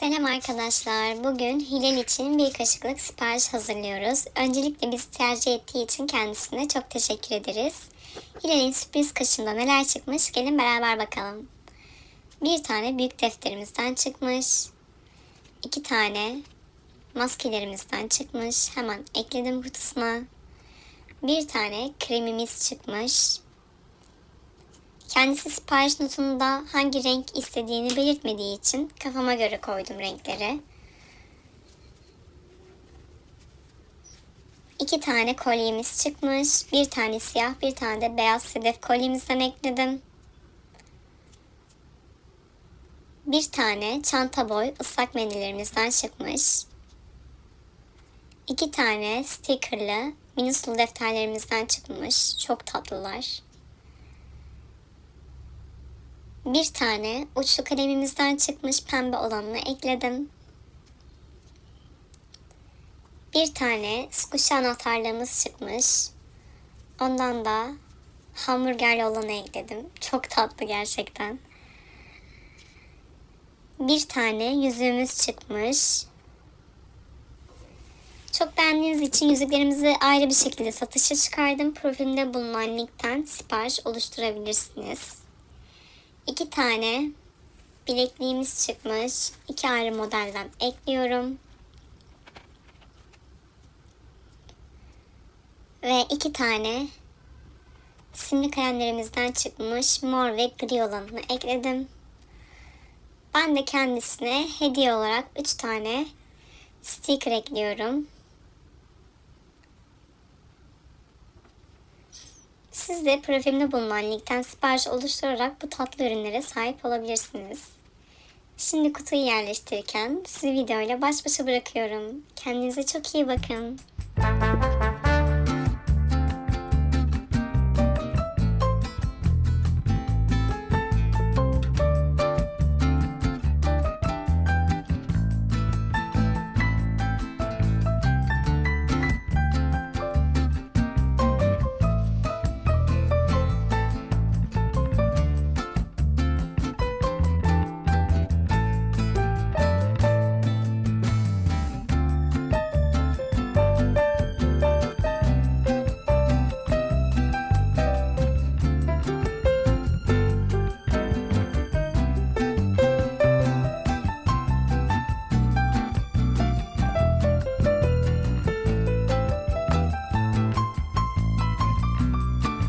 Selam arkadaşlar. Bugün Hilal için bir kaşıklık sipariş hazırlıyoruz. Öncelikle bizi tercih ettiği için kendisine çok teşekkür ederiz. Hilal'in sürpriz kaşığında neler çıkmış gelin beraber bakalım. Bir tane büyük defterimizden çıkmış. İki tane maskelerimizden çıkmış. Hemen ekledim kutusuna. Bir tane kremimiz çıkmış. Kendisi sipariş notunda hangi renk istediğini belirtmediği için kafama göre koydum renkleri. İki tane kolyemiz çıkmış. Bir tane siyah, bir tane de beyaz sedef kolyemizden ekledim. Bir tane çanta boy ıslak mendillerimizden çıkmış. İki tane stickerlı mini sulu defterlerimizden çıkmış. Çok tatlılar. Bir tane uçlu kalemimizden çıkmış pembe olanını ekledim. Bir tane squishy anahtarlığımız çıkmış. Ondan da hamburgerli olanı ekledim. Çok tatlı gerçekten. Bir tane yüzüğümüz çıkmış. Çok beğendiğiniz için yüzüklerimizi ayrı bir şekilde satışa çıkardım. Profilimde bulunan linkten sipariş oluşturabilirsiniz. İki tane bilekliğimiz çıkmış. İki ayrı modelden ekliyorum. Ve iki tane simli kalemlerimizden çıkmış mor ve gri olanını ekledim. Ben de kendisine hediye olarak üç tane sticker ekliyorum. Siz de profilimde bulunan linkten sipariş oluşturarak bu tatlı ürünlere sahip olabilirsiniz. Şimdi kutuyu yerleştirirken sizi videoyla baş başa bırakıyorum. Kendinize çok iyi bakın.